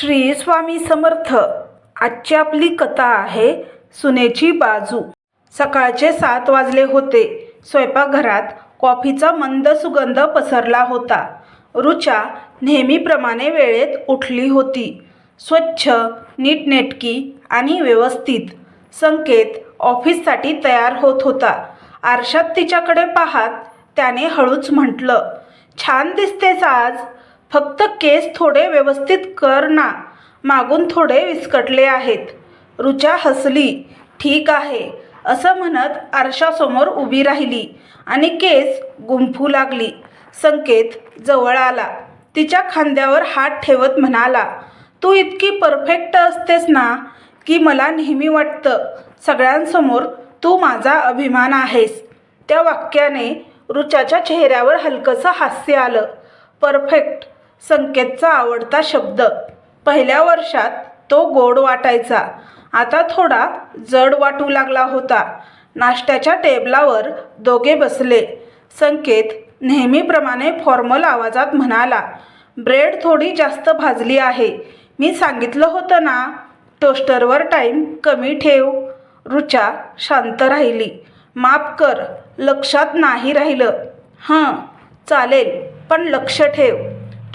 श्री स्वामी समर्थ. आजची आपली कथा आहे सुनेची बाजू. सकाळचे सात वाजले होते. स्वयंपाकघरात कॉफीचा मंद सुगंध पसरला होता. रुचा नेहमीप्रमाणे वेळेत उठली होती. स्वच्छ नीटनेटकी आणि व्यवस्थित संकेत ऑफिससाठी तयार होत होता. आरशात तिच्याकडे पाहात त्याने हळूच म्हटलं छान दिसतेस आज. फक्त केस थोडे व्यवस्थित कर ना. मागून थोडे विस्कटले आहेत. रुचा हसली. ठीक आहे. असं म्हणत आरशासमोर उभी राहिली आणि केस गुंफू लागली. संकेत जवळ आला. तिच्या खांद्यावर हात ठेवत म्हणाला तू इतकी परफेक्ट असतेस ना की मला नेहमी वाटतं सगळ्यांसमोर तू माझा अभिमान आहेस. त्या वाक्याने रुचाच्या चेहऱ्यावर हलकंसं हास्य आलं. परफेक्ट. संकेतचा आवडता शब्द. पहिल्या वर्षात तो गोड वाटायचा. आता थोडा जड वाटू लागला होता. नाश्त्याच्या टेबलावर दोघे बसले. संकेत नेहमीप्रमाणे फॉर्मल आवाजात म्हणाला ब्रेड थोडी जास्त भाजली आहे. मी सांगितलं होतं ना टोस्टरवर टाईम कमी ठेव. रुचा शांत राहिली. माफ कर लक्षात नाही राहिलं. हां चालेल पण लक्ष ठेव.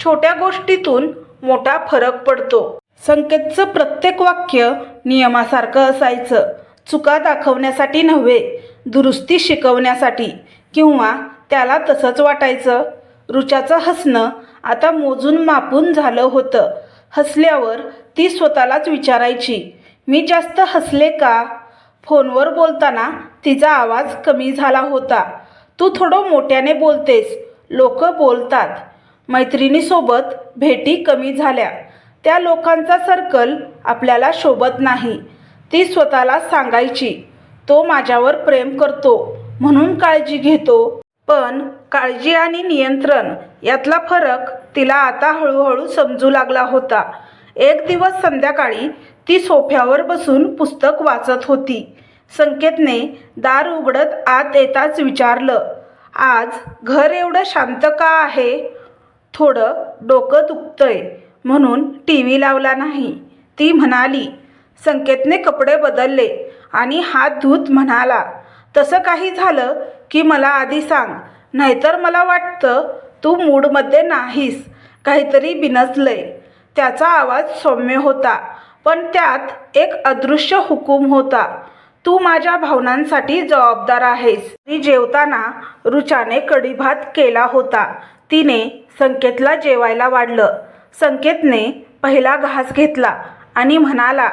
छोट्या गोष्टीतून मोठा फरक पडतो. संकेतचं प्रत्येक वाक्य नियमासारखं असायचं. चुका दाखवण्यासाठी नव्हे दुरुस्ती शिकवण्यासाठी किंवा त्याला तसंच वाटायचं. रुचाचं हसणं आता मोजून मापून झालं होतं. हसल्यावर ती स्वतःलाच विचारायची मी जास्त हसले का? फोनवर बोलताना तिचा आवाज कमी झाला होता. तू थोडं मोठ्याने बोलतेस. लोक बोलतात. मैत्रिणीसोबत भेटी कमी झाल्या. त्या लोकांचा सर्कल आपल्याला शोभत नाही. ती स्वतःला सांगायची तो माझ्यावर प्रेम करतो म्हणून काळजी घेतो. पण काळजी आणि नियंत्रण यातला फरक तिला आता हळूहळू समजू लागला होता. एक दिवस संध्याकाळी ती सोफ्यावर बसून पुस्तक वाचत होती. संकेतने दार उघडत आत येताच विचारलं आज घर एवढं शांत का आहे? थोडं डोकं दुखतंय म्हणून टी व्ही लावला नाही. ती म्हणाली संकेतने कपडे बदलले आणि हात धुत म्हणाला तसं काही झालं की मला आधी सांग नाहीतर मला वाटतं तू मूडमध्ये नाहीस काहीतरी बिनसलंय. त्याचा आवाज सौम्य होता पण त्यात एक अदृश्य हुकूम होता. तू माझ्या भावनांसाठी जबाबदार आहेस. ती जेवताना रुचाने कढीभात केला होता. तिने संकेतला जेवायला वाढलं. संकेतने पहिला घास घेतला आणि म्हणाला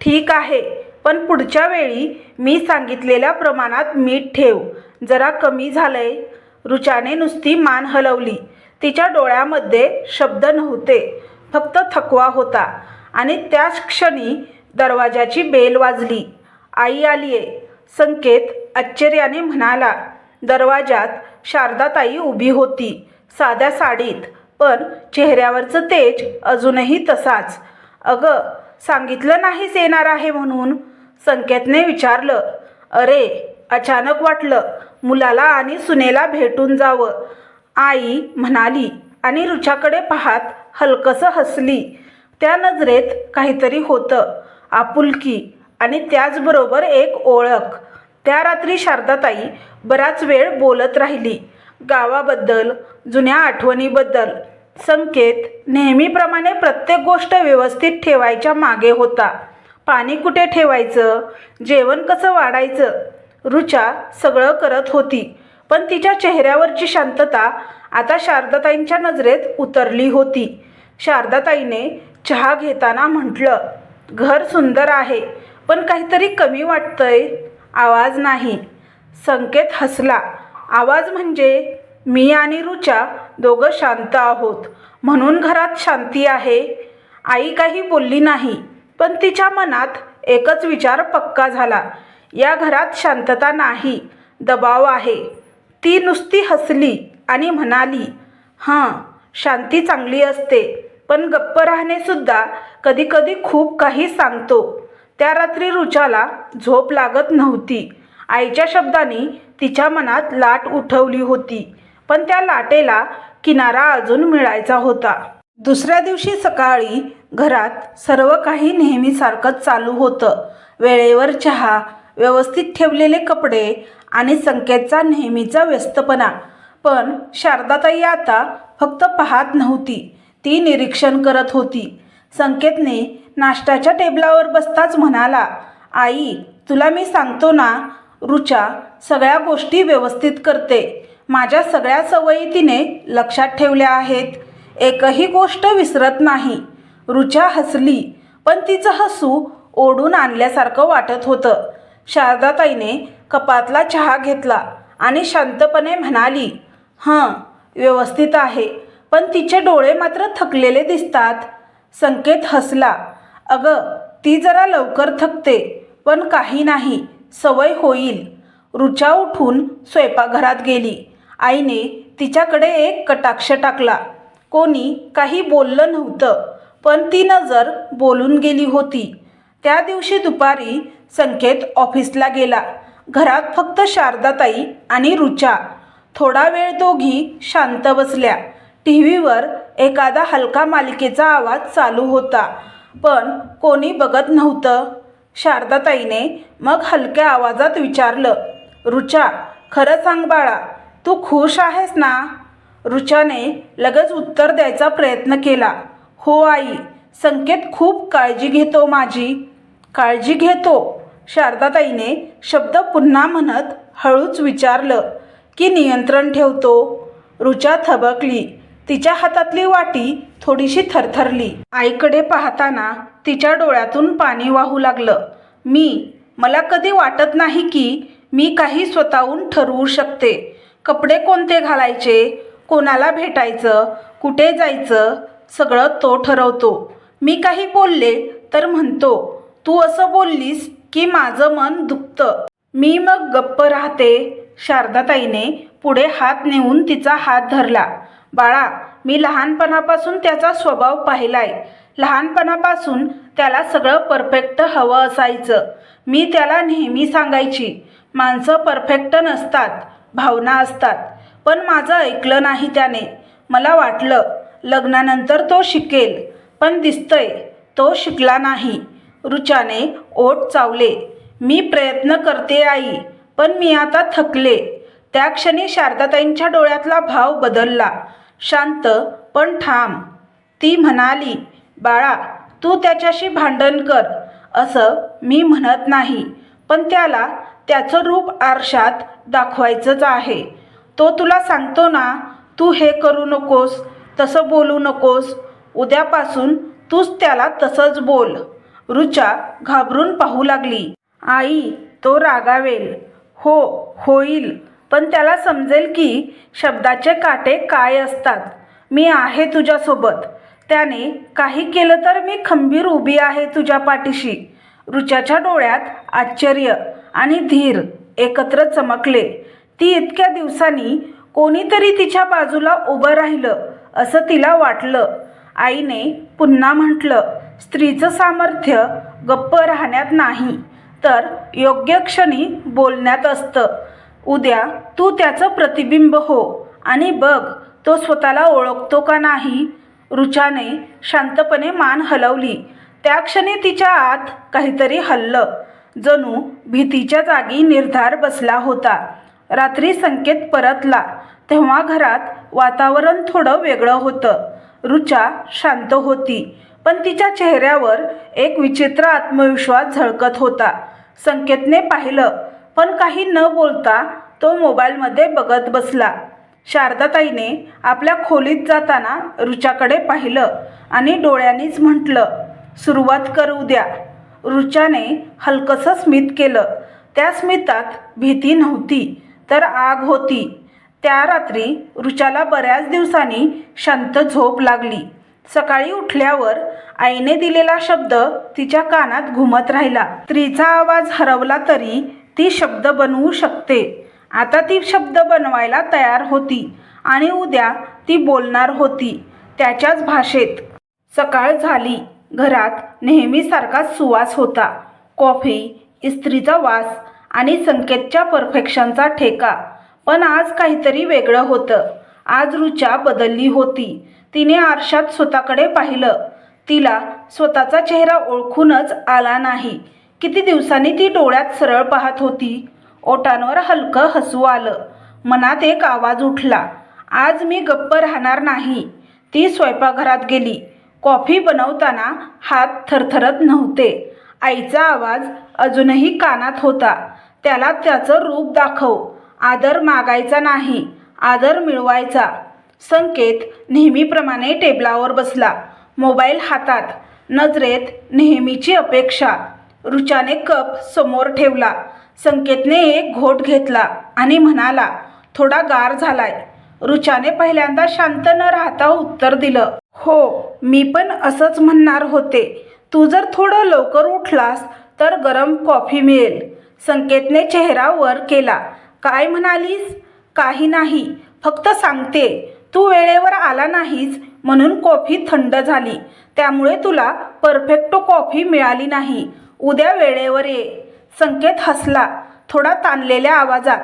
ठीक आहे पण पुढच्या वेळी मी सांगितलेल्या प्रमाणात मीठ ठेव. जरा कमी झालंय. रुचाने नुसती मान हलवली. तिच्या डोळ्यामध्ये शब्द नव्हते फक्त थकवा होता आणि त्याच क्षणी दरवाजाची बेल वाजली. आई आलीये. संकेत आश्चर्याने म्हणाला दरवाजात शारदाताई उभी होती. साध्या साडीत पण चेहऱ्यावरचं तेज अजूनही तसाच. अगं सांगितलं नाहीच येणार आहे म्हणून? संकेतने विचारलं. अरे अचानक वाटलं मुलाला आणि सुनेला भेटून जावं. आई म्हणाली आणि रुचाकडे पाहात हलकसं हसली. त्या नजरेत काहीतरी होतं आपुलकी आणि त्याचबरोबर एक ओळख. त्या रात्री शारदाताई बराच वेळ बोलत राहिली. गावाबद्दल जुन्या आठवणीबद्दल. संकेत नेहमीप्रमाणे प्रत्येक गोष्ट व्यवस्थित ठेवायच्या मागे होता. पाणी कुठे ठेवायचं? जेवण कसं वाढायचं? रुचा सगळं करत होती पण तिच्या चेहऱ्यावरची शांतता आता शारदाताईंच्या नजरेत उतरली होती. शारदाताईने चहा घेताना म्हटलं घर सुंदर आहे पण काहीतरी कमी वाटतंय. आवाज नाही. संकेत हसला. आवाज म्हणजे मी आणि रुचा दोघं शांत आहोत. म्हणून घरात शांती आहे. आई काही बोलली नाही पण तिच्या मनात एकच विचार पक्का झाला. या घरात शांतता नाही दबाव आहे. ती नुसती हसली आणि म्हणाली हां शांती चांगली असते पण गप्प राहणेसुद्धा कधीकधी खूप काही सांगतो. त्या रात्री रुचाला झोप लागत नव्हती. आईच्या शब्दांनी तिच्या मनात लाट उठवली होती पण त्या लाटेला किनारा अजून मिळायचा होता. दुसऱ्या दिवशी सकाळी घरात सर्व काही नेहमीसारखंच चालू होतं. वेळेवर चहा व्यवस्थित ठेवलेले कपडे आणि संकेतचा नेहमीचा व्यस्तपणा. पण शारदाताई आता फक्त पाहत नव्हती. ती निरीक्षण करत होती. संकेतने नाश्त्याच्या टेबलावर बसताच म्हणाला आई तुला मी सांगतो ना रुचा सगळ्या गोष्टी व्यवस्थित करते. माझ्या सगळ्या सवयी तिने लक्षात ठेवल्या आहेत. एकही गोष्ट विसरत नाही. रुचा हसली पण तिचं हसू ओढून आणल्यासारखं वाटत होतं. शारदाताईने कपातला चहा घेतला आणि शांतपणे म्हणाली हां व्यवस्थित आहे पण तिचे डोळे मात्र थकलेले दिसतात. संकेत हसला अगं ती जरा लवकर थकते पण काही नाही. सवय होईल. रुचा उठून स्वयंपाकघरात गेली. आईने तिच्याकडे एक कटाक्ष टाकला. कोणी काही बोललं नव्हतं पण ती नजर बोलून गेली होती. त्या दिवशी दुपारी संकेत ऑफिसला गेला. घरात फक्त शारदाताई आणि रुचा. थोडा वेळ दोघी शांत बसल्या. टी व्हीवर एखादा हलका मालिकेचा आवाज चालू होता पण कोणी बघत नव्हतं. शारदाताईने मग हलक्या आवाजात विचारलं रुचा खरं सांग बाळा तू खुश आहेस ना? रुचाने लगेच उत्तर द्यायचा प्रयत्न केला हो आई संकेत खूप काळजी घेतो माझी. काळजी घेतो? शारदाताईने शब्द पुन्हा म्हणत हळूच विचारलं की नियंत्रण ठेवतो? रुचा थबकली तिच्या हातातली वाटी थोडीशी थरथरली. आईकडे पाहताना तिच्या डोळ्यातून पाणी वाहू लागलं. मी मला कधी वाटत नाही की मी काही स्वतःहून ठरवू शकते. कपडे कोणते घालायचे? कोणाला भेटायचं? कुठे जायचं? सगळं तो ठरवतो. मी काही बोलले तर म्हणतो तू असं बोललीस की माझं मन दुखतं. मी मग गप्प राहते. शारदाताईने पुढे हात नेऊन तिचा हात धरला. बाळा मी लहानपणापासून त्याचा स्वभाव पाहिलाय. लहानपणापासून त्याला सगळं परफेक्ट हवं असायचं. मी त्याला नेहमी सांगायची माणसं परफेक्ट नसतात भावना असतात पण माझं ऐकलं नाही त्याने. मला वाटलं लग्नानंतर तो शिकेल पण दिसतंय तो शिकला नाही. रुचाने ओठ चावले. मी प्रयत्न करते आई पण मी आता थकले. त्या क्षणी शारदाताईंच्या डोळ्यातला भाव बदलला. शांत पण ठाम. ती म्हणाली बाळा तू त्याच्याशी भांडण कर. असं मी म्हणत नाही पण त्याला त्याचं रूप आरशात दाखवायचंच आहे. तो तुला सांगतो ना तू हे करू नकोस तसं बोलू नकोस. उद्यापासून तूच त्याला तसंच बोल. रुचा घाबरून पाहू लागली. आई तो रागावेल. हो होईल. पण त्याला समजेल की शब्दाचे काटे काय असतात. मी आहे तुझ्यासोबत. त्याने काही केलं तर मी खंबीर उभी आहे तुझ्या पाठीशी. रुचाच्या डोळ्यात आश्चर्य आणि धीर एकत्र चमकले. ती इतक्या दिवसांनी कोणीतरी तिच्या बाजूला उभं राहिलं असं तिला वाटलं. आईने पुन्हा म्हटलं स्त्रीचं सामर्थ्य गप्प राहण्यात नाही तर योग्य क्षणी बोलण्यात असतं. उद्या तू त्याचं प्रतिबिंब हो आणि बघ तो स्वतःला ओळखतो का नाही? रुचाने शांतपणे मान हलवली. त्या क्षणी तिच्या आत काहीतरी हल्लं. जणू भीतीच्या जागी निर्धार बसला होता. रात्री संकेत परतला. तेव्हा घरात वातावरण थोडं वेगळं होतं. रुचा शांत होती पण तिच्या चेहऱ्यावर एक विचित्र आत्मविश्वास झळकत होता. संकेतने पाहिलं पण काही न बोलता तो मोबाईलमध्ये बघत बसला. शारदाताईने आपल्या खोलीत जाताना रुचाकडे पाहिलं आणि डोळ्यांनीच म्हटलं सुरुवात करू द्या. रुचाने हलकंसं स्मित केलं. त्या स्मितात भीती नव्हती तर आग होती. त्या रात्री रुचाला बऱ्याच दिवसांनी शांत झोप लागली. सकाळी उठल्यावर आईने दिलेला शब्द तिच्या कानात घुमत राहिला. स्त्रीचा आवाज हरवला तरी ती शब्द बनवू शकते. आता ती शब्द बनवायला तयार होती आणि उद्या ती बोलणार होती त्याच्याच भाषेत. सकाळ झाली. घरात नेहमीसारखा सुवास होता. कॉफी इस्त्रीचा वास आणि संकेतच्या परफेक्शनचा ठेका. पण आज काहीतरी वेगळं होतं. आज रुचा बदलली होती. तिने आरशात स्वतःकडे पाहिलं. तिला स्वतःचा चेहरा ओळखूनच आला नाही. किती दिवसांनी ती डोळ्यात सरळ पाहत होती. ओटांवर हलकं हसू आलं. मनात एक आवाज उठला. आज मी गप्प राहणार नाही. ती स्वयंपाकघरात गेली. कॉफी बनवताना हात थरथरत नव्हते. आईचा आवाज अजूनही कानात होता. त्याला त्याचं रूप दाखव. आदर मागायचा नाही. आदर मिळवायचा. संकेत नेहमीप्रमाणे टेबलावर बसला. मोबाईल हातात. नजरेत नेहमीची अपेक्षा. रुचाने कप समोर ठेवला. संकेतने एक घोट घेतला आणि म्हणाला थोडा गार झालाय. रुचाने पहिल्यांदा शांत न राहता उत्तर दिलं हो मी पण असंच म्हणणार होते. तू जर थोडं लवकर उठलास तर गरम कॉफी मिळेल. संकेतने चेहरा वर केला काय म्हणालीस? काही नाही फक्त सांगते. तू वेळेवर आला नाहीस म्हणून कॉफी थंड झाली. त्यामुळे तुला परफेक्ट कॉफी मिळाली नाही. उद्या वेळेवर ये. संकेत हसला. थोडा ताणलेल्या आवाजात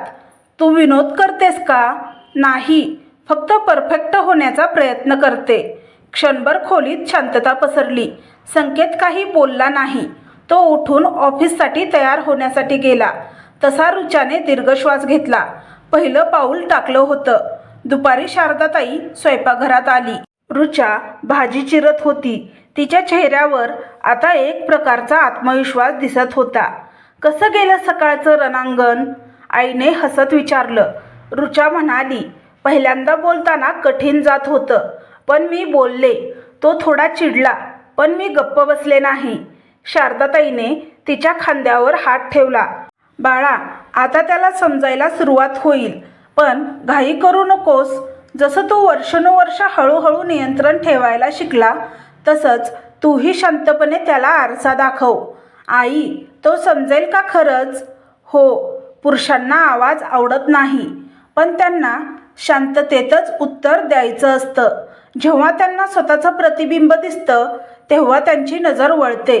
तू विनोद करतेस का? नाही. फक्त परफेक्ट होण्याचा प्रयत्न करते. क्षणभर खोलीत शांतता पसरली. संकेत काही बोलला नाही. तो उठून ऑफिससाठी तयार होण्यासाठी गेला. तसा रुचाने दीर्घ श्वास घेतला. पहिलं पाऊल टाकलं होतं. दुपारी शारदाताई स्वयंपाकघरात आली. रुचा भाजी चिरत होती. तिच्या चेहऱ्यावर आता एक प्रकारचा आत्मविश्वास दिसत होता. कसं गेलं सकाळचं रणांगण? आईने हसत विचारलं. रुचा म्हणाली पहिल्यांदा बोलताना कठीण जात होतं पण मी बोलले. तो थोडा चिडला पण मी गप्प बसले नाही. शारदाताईने तिच्या खांद्यावर हात ठेवला. बाळा आता त्याला समजायला सुरुवात होईल पण घाई करू नकोस. जसं तो वर्षानुवर्ष हळूहळू नियंत्रण ठेवायला शिकला तसंच तूही शांतपणे त्याला आरसा दाखव. आई तो समजेल का खरंच? हो पुरुषांना आवाज आवडत नाही. पण त्यांना शांततेतच उत्तर द्यायचं असतं. जेव्हा त्यांना स्वतःचं प्रतिबिंब दिसतं तेव्हा त्यांची नजर वळते.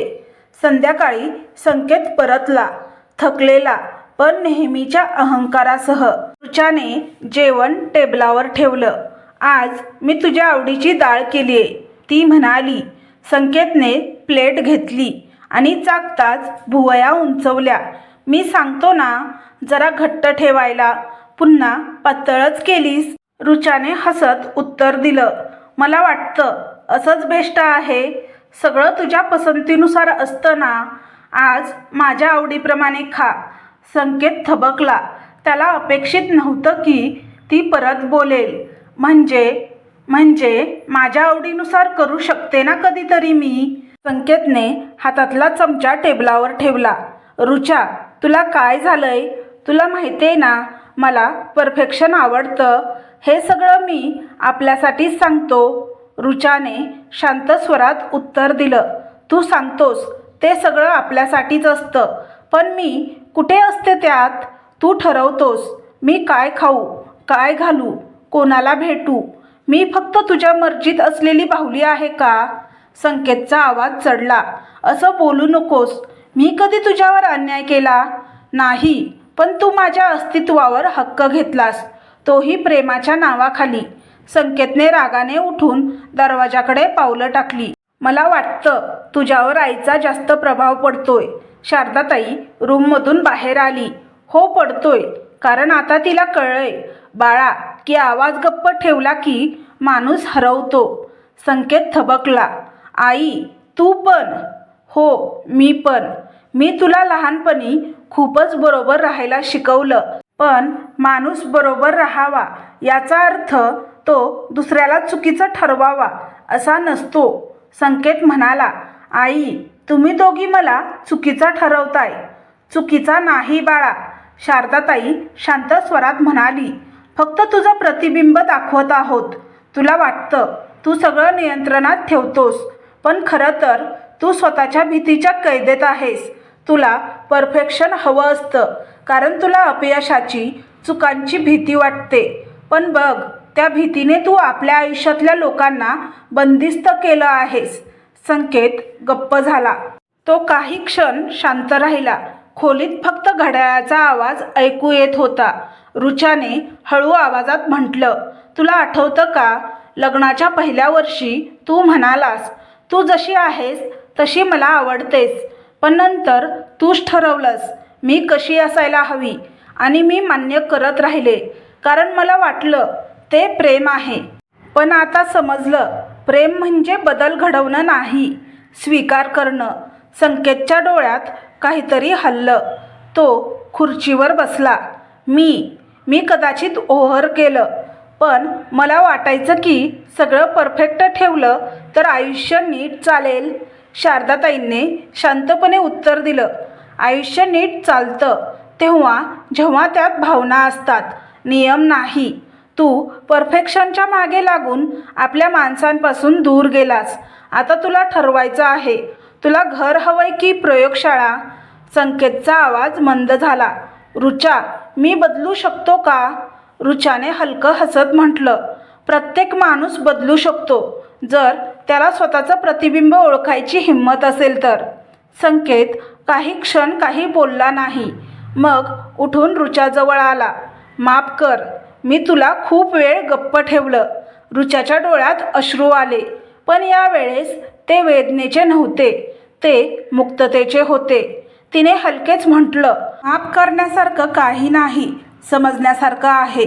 संध्याकाळी संकेत परतला थकलेला पण नेहमीच्या अहंकारासह. तुच्याने जेवण टेबलावर ठेवलं. आज मी तुझ्या आवडीची डाळ केली आहे ती म्हणाली संकेतने प्लेट घेतली आणि चाकताच भुवया उंचवल्या. मी सांगतो ना जरा घट्ट ठेवायला. पुन्हा पातळच केलीस. रुचाने हसत उत्तर दिलं. मला वाटतं असंच बेस्ट आहे. सगळं तुझ्या पसंतीनुसार असतं ना. आज माझ्या आवडीप्रमाणे खा. संकेत थबकला. त्याला अपेक्षित नव्हतं की ती परत बोलेल. म्हणजे म्हणजे माझ्या आवडीनुसार करू शकते ना कधीतरी मी? संकेतने हातातला चमचा टेबलावर ठेवला. रुचा तुला काय झालंय? तुला माहिती आहे ना मला परफेक्शन आवडतं. हे सगळं मी आपल्यासाठीच सांगतो. रुचाने शांत स्वरात उत्तर दिलं. तू सांगतोस ते सगळं आपल्यासाठीच असतं. पण मी कुठे असते त्यात? तू ठरवतोस. मी काय खाऊ? काय घालू? कोणाला भेटू? मी फक्त तुझ्या मर्जीत असलेली बाहुली आहे का? संकेतचा आवाज चढला. असं बोलू नकोस. मी कधी तुझ्यावर अन्याय केला? नाही पण तू माझ्या अस्तित्वावर हक्क घेतलास. तोही प्रेमाच्या नावाखाली. संकेतने रागाने उठून दरवाजाकडे पावलं टाकली. मला वाटतं तुझ्यावर आईचा जास्त प्रभाव पडतोय. शारदाताई रूममधून बाहेर आली. हो पडतोय. कारण आता तिला कळलंय. बाळा की आवाज गप्प ठेवला की माणूस हरवतो. संकेत थबकला. आई तू पण. हो मी पण. मी तुला लहानपणी खूपच बरोबर राहायला शिकवलं. पण माणूस बरोबर राहावा याचा अर्थ तो दुसऱ्याला चुकीचा ठरवावा असा नसतो. संकेत म्हणाला आई तुम्ही दोघी मला चुकीचा ठरवताय. चुकीचा नाही बाळा शारदाताई शांत स्वरात म्हणाली. फक्त तुझं प्रतिबिंब दाखवत आहोत. तुला वाटतं तू सगळं नियंत्रणात ठेवतोस पण खरं तर तू स्वतःच्या भीतीच्या कैदेत आहेस. तुला परफेक्शन हवं असतं कारण तुला अपयशाची चुकांची भीती वाटते. पण बघ त्या भीतीने तू आपल्या आयुष्यातल्या लोकांना बंदिस्त केलं आहेस. संकेत गप्प झाला. तो काही क्षण शांत राहिला. खोलीत फक्त घड्याळाचा आवाज ऐकू येत होता. रुचाने हळू आवाजात म्हटलं तुला आठवतं का? लग्नाच्या पहिल्या वर्षी तू म्हणालास तू जशी आहेस तशी मला आवडतेस पण नंतर तूच ठरवलंस मी कशी असायला हवी आणि मी मान्य करत राहिले कारण मला वाटलं ते प्रेम आहे. पण आता समजलं प्रेम म्हणजे बदल घडवणं नाही स्वीकार करणं संकेतच्या डोळ्यात काहीतरी हल्लं. तो खुर्चीवर बसला. मी मी कदाचित ओव्हर केलं. पण मला वाटायचं की सगळं परफेक्ट ठेवलं तर आयुष्य नीट चालेल. शारदाताईंनी शांतपणे उत्तर दिलं. आयुष्य नीट चालतं तेव्हा जेव्हा त्यात भावना असतात. नियम नाही. तू परफेक्शनच्या मागे लागून आपल्या माणसांपासून दूर गेलास. आता तुला ठरवायचं आहे. तुला घर हवंय की प्रयोगशाळा? संकेतचा आवाज मंद झाला. रुचा मी बदलू शकतो का? रुचाने हलकं हसत म्हटलं. प्रत्येक माणूस बदलू शकतो. जर त्याला स्वतःचं प्रतिबिंब ओळखायची हिंमत असेल तर. संकेत काही क्षण काही बोलला नाही. मग उठून रुचाजवळ आला. माफ कर मी तुला खूप वेळ गप्प ठेवलं. रुचाच्या डोळ्यात अश्रू आले. पण यावेळेस ते वेदनेचे नव्हते. ते मुक्ततेचे होते. तिने हलकेच म्हटलं माफ करण्यासारखं काही नाही समजण्यासारखं आहे.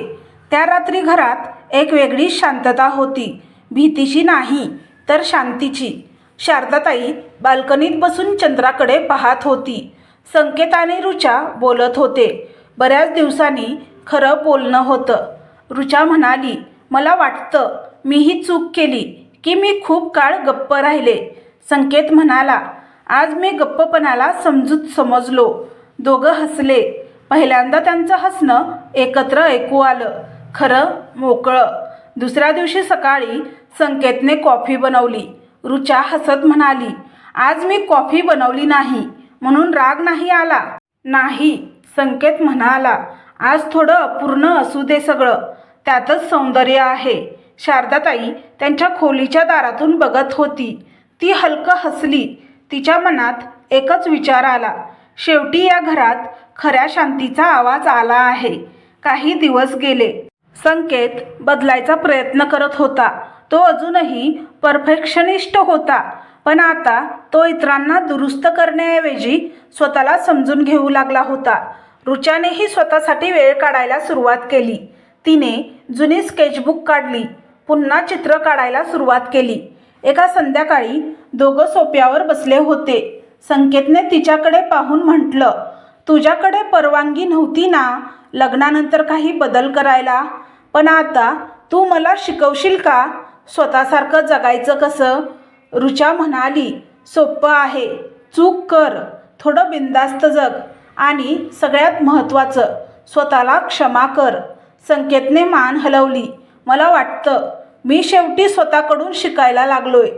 त्या रात्री घरात एक वेगळी शांतता होती भीतीची नाही तर शांतीची. शारदाताई बाल्कनीत बसून चंद्राकडे पाहत होती. संकेत आणि रुचा बोलत होते. बऱ्याच दिवसांनी खरं बोलणं होतं. रुचा म्हणाली मला वाटतं मी ही चूक केली की मी खूप काळ गप्प राहिले. संकेत म्हणाला आज मी गप्पपणाला समजूत समजलो. दोघं हसले. पहिल्यांदा त्यांचं हसणं एकत्र ऐकू आलं. खरं मोकळं. दुसऱ्या दिवशी सकाळी संकेतने कॉफी बनवली. रुचा हसत म्हणाली आज मी कॉफी बनवली नाही. म्हणून राग नाही आला. नाही संकेत म्हणाला. आज थोडं अपूर्ण असू दे सगळं. त्यातच सौंदर्य आहे. शारदाताई त्यांच्या खोलीच्या दारातून बघत होती. ती हलकं हसली. तिच्या मनात एकच विचार आला. शेवटी या घरात खऱ्या शांतीचा आवाज आला आहे. काही दिवस गेले. संकेत बदलायचा प्रयत्न करत होता. तो अजूनही परफेक्शनिस्ट होता. पण आता तो इतरांना दुरुस्त करण्याऐवजी स्वतःला समजून घेऊ लागला होता. रुचानेही स्वतःसाठी वेळ काढायला सुरुवात केली. तिने जुनी स्केचबुक काढली. पुन्हा चित्र काढायला सुरुवात केली. एका संध्याकाळी दोघं सोप्यावर बसले होते. संकेतने तिच्याकडे पाहून म्हटलं तुझ्याकडे परवानगी नव्हती ना? लग्नानंतर काही बदल करायला? पण आता तू मला शिकवशील का? स्वतःसारखं जगायचं कसं? रुचा म्हणाली सोपं आहे. चूक कर. थोडं बिंदास्त जग. आणि सगळ्यात महत्त्वाचं स्वतःला क्षमा कर. संकेतने मान हलवली. मला वाटतं मी शेवटी स्वतःकडून शिकायला लागलोय.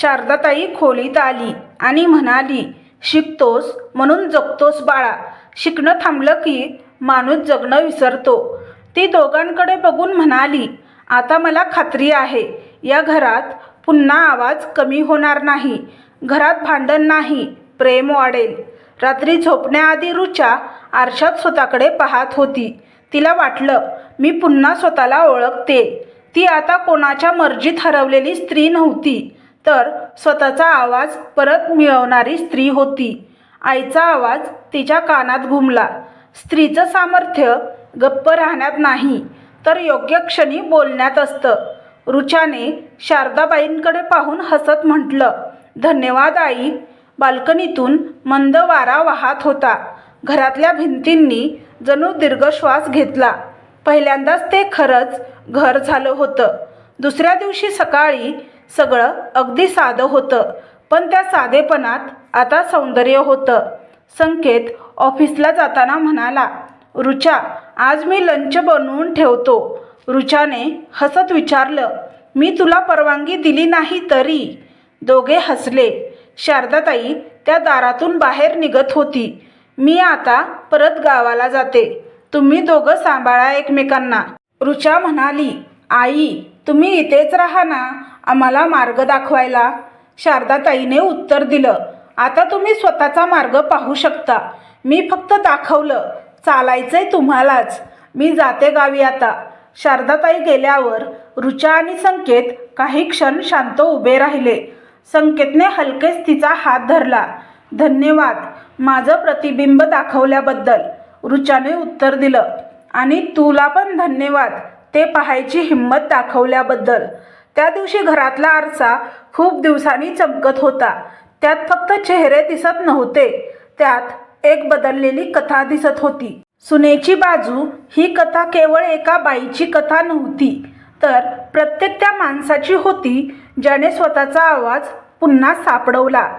शारदाताई खोलीत आली आणि म्हणाली शिकतोस म्हणून जगतोस बाळा. शिकणं थांबलं की माणूस जगणं विसरतो. ती दोघांकडे बघून म्हणाली आता मला खात्री आहे. या घरात पुन्हा आवाज कमी होणार नाही. घरात भांडण नाही प्रेम वाढेल. रात्री झोपण्याआधी रुचा आरशात स्वतःकडे पाहत होती. तिला वाटलं मी पुन्हा स्वतःला ओळखते. ती आता कोणाच्या मर्जीत हरवलेली स्त्री नव्हती तर स्वतःचा आवाज परत मिळवणारी स्त्री होती. आईचा आवाज तिच्या कानात घुमला. स्त्रीचं सामर्थ्य गप्प राहण्यात नाही तर योग्य क्षणी बोलण्यात असतं. रुचाने शारदाबाईंकडे पाहून हसत म्हटलं धन्यवाद आई. बाल्कनीतून मंद वारा वाहत होता. घरातल्या भिंतींनी जणू दीर्घश्वास घेतला. पहिल्यांदाच ते खरंच घर झालं होतं. दुसऱ्या दिवशी सकाळी सगळं अगदी साधं होतं पण त्या साधेपणात आता सौंदर्य होतं. संकेत ऑफिसला जाताना म्हणाला रुचा आज मी लंच बनवून ठेवतो. रुचाने हसत विचारलं मी तुला परवानगी दिली नाही तरी. दोघे हसले. शारदाताई त्या दारातून बाहेर निघत होती. मी आता परत गावाला जाते. तुम्ही दोघं सांभाळा एकमेकांना. ऋचा म्हणाली आई तुम्ही इथेच राहा ना आम्हाला मार्ग दाखवायला. शारदाताईने उत्तर दिलं आता तुम्ही स्वतःचा मार्ग पाहू शकता. मी फक्त दाखवलं चालायचंय तुम्हालाच. मी जाते गावी आता. शारदाताई गेल्यावर रुचा आणि संकेत काही क्षण शांत उभे राहिले. संकेतने हलकेच तिचा हात धरला. धन्यवाद. माझं प्रतिबिंब दाखवल्याबद्दल. ऋचाने उत्तर दिलं. आणि तुला पण धन्यवाद. ते पाहायची हिंमत दाखवल्याबद्दल. त्या दिवशी घरातला आरसा खूप दिवसांनी चमकत होता. त्यात फक्त चेहरे दिसत नव्हते. त्यात एक बदललेली कथा दिसत होती. सुनेची बाजू ही कथा केवळ एका बाईची कथा नव्हती तर प्रत्येक त्या माणसाची होती ज्याने स्वतःचा आवाज पुन्हा सापडवला.